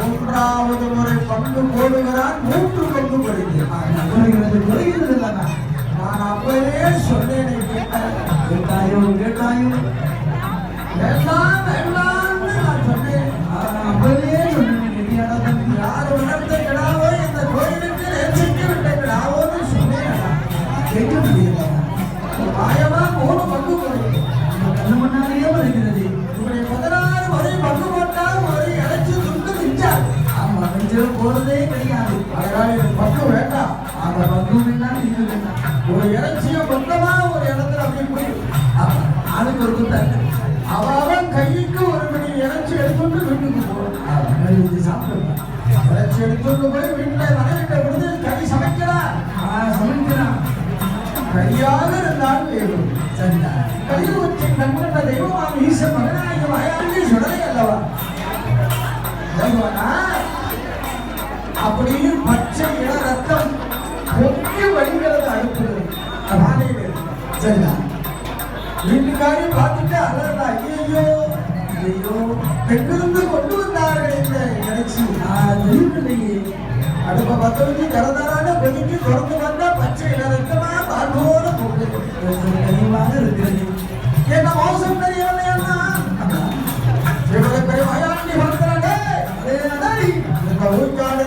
மூன்றாவது முறை பங்கு போடுகிறான் மூன்று பங்கு படுகிறான் குறைகிறது நான் அப்பவே சொன்னேன் கேட்டாய் கேட்டாயோ கேட்டாயோ. வேண்டாம் வேண்டாம்னு நான் சொன்னேன். அப்பவே சொன்னேன் நெறியாடா யார் உணர்ந்த கிடாவோ இந்த கோயிலுக்கு நேர்ச்சிக்கு விட்ட கிடாவோன்னு சொன்னேன். கேட்க முடியல. மாயமா மூணு பங்கு ஆமா போறதே கிடையாது. அதனால இது பக்கம் வேண்டாம். அந்த பக்கம் வேண்டாம் இது வேண்டாம் ஒரு இறைச்சியை மொத்தமா ஒரு இடத்துல அப்படி போய் ஆமா ஆளுக்கு ஒரு குத்தாங்க அவன் கைக்கு ஒரு மணி இறைச்சி எடுத்துட்டு வீட்டுக்கு போறோம் இது சாப்பிடுவேன் இறைச்சி எடுத்துட்டு போய் வீட்டுல மனைவிட்ட விடுது கை சமைக்கிறான். ஆ கையாக இருந்தாலும் வேணும். சரிடா. கையில் வச்சு கண்கண்ட தெய்வமாம் ஈச மகனாகிய மயாண்டி சுடலை அல்லவா? அப்படின்னு பச்சை இள ரத்தம் பொங்கி வழிகிறது அனுப்புகிறது. ராணியில் சரிதா? வீட்டுக்காரி பார்த்துட்டு அழகா ஐயோ ஐயோ பெண்ணிருந்து கொண்டு வந்தார்கள் இந்த இறைச்சி. நான் விரும்பலையே அடுப்ப பத்த வச்சு தரதரான கொதிக்கு திறந்து வந்தா பச்சை இளரத்தமா தாழ்வோட போகுது தெளிவாக இருக்கிறது? என்ன மோசம் தெரியவில்லை அண்ணா. இவரை பெரிய வயாண்டி வளர்க்கிறாங்க அதே இந்த ஊர்க்காடு